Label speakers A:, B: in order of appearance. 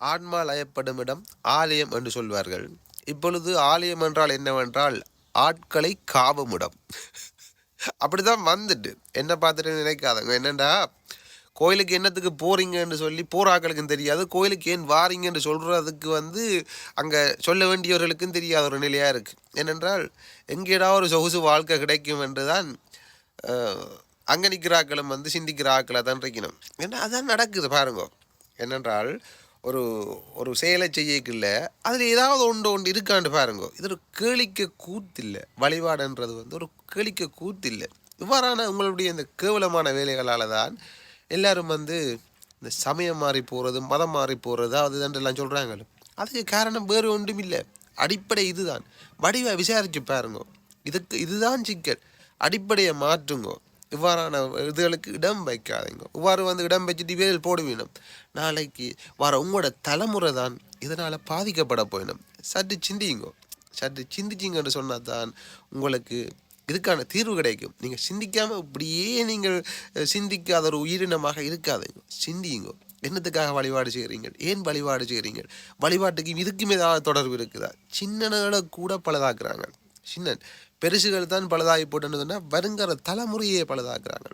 A: ஆன்மா லயப்படும் இடம் ஆலயம் என்று சொல்வார்கள். இப்பொழுது ஆலயம் என்றால் என்னவென்றால் ஆட்களை காவும் இடம் அப்படிதான் வந்துட்டு. என்ன பார்த்துட்டு நினைக்காதங்க. என்னண்டா? கோயிலுக்கு என்னத்துக்கு போறீங்கன்னு சொல்லி போராக்களுக்கும் தெரியாது. கோயிலுக்கு ஏன் வாரீங்கன்னு சொல்றதுக்கு வந்து அங்கே சொல்ல வேண்டியவர்களுக்கும் தெரியாத ஒரு நிலையாக இருக்கு. ஏனென்றால் எங்கேடா ஒரு சொகுசு வாழ்க்கை கிடைக்கும் என்று தான் அங்கே நிற்கிற ஆக்களும் வந்து சிந்திக்கிற ஆக்களை தான் இருக்கணும். ஏன்னா அதான் நடக்குது பாருங்க. என்னென்றால் ஒரு ஒரு செயலை செய்யக்கில்ல அதில் ஏதாவது ஒன்று ஒன்று இருக்கான்னு பாருங்க. இது ஒரு கேளிக்க கூத்தில்லை. வழிபாடுன்றது வந்து ஒரு கேளிக்க கூத்தில்லை. இவ்வாறான உங்களுடைய இந்த கேவலமான வேலைகளால் தான் எல்லாரும் வந்து இந்த சமயம் மாறி போகிறது மதம் மாறி போகிறது அது எல்லாம் சொல்கிறாங்க அதுக்கு காரணம் வேறு ஒன்றும் இல்லை அடிப்படை இதுதான். வடிவை விசாரித்து பாருங்க. இதுக்கு இதுதான் சிக்கல். அடிப்படையை மாற்றுங்கோ. இவ்வாறான இதுகளுக்கு இடம் வைக்காதீங்க. இவ்வாறு வந்து இடம் வச்சுட்டு வேல் போடுவீனும். நாளைக்கு வர உங்களோட தலைமுறை தான் இதனால் பாதிக்கப்பட போயிடும் சற்று சிந்திங்கோ சற்று சிந்திச்சிங்கன்னு சொன்னால் தான் உங்களுக்கு இதுக்கான தீர்வு கிடைக்கும். நீங்கள் சிந்திக்காமல் இப்படியே நீங்கள் சிந்திக்காத ஒரு உயிரினமாக இருக்காதுங்க. சிந்தியுங்க. என்னத்துக்காக வழிபாடு செய்கிறீங்க ஏன் வழிபாடு செய்கிறீங்க வழிபாட்டுக்கு இதுக்குமே ஏதாவது தொடர்பு இருக்குதா? சின்னனை கூட பலதாக்குறாங்க. சின்னன். பெருசுகள் தான் பழுதாகி போட்டுன்னு வருங்கிற தலைமுறையே பழுதாக்குறாங்க.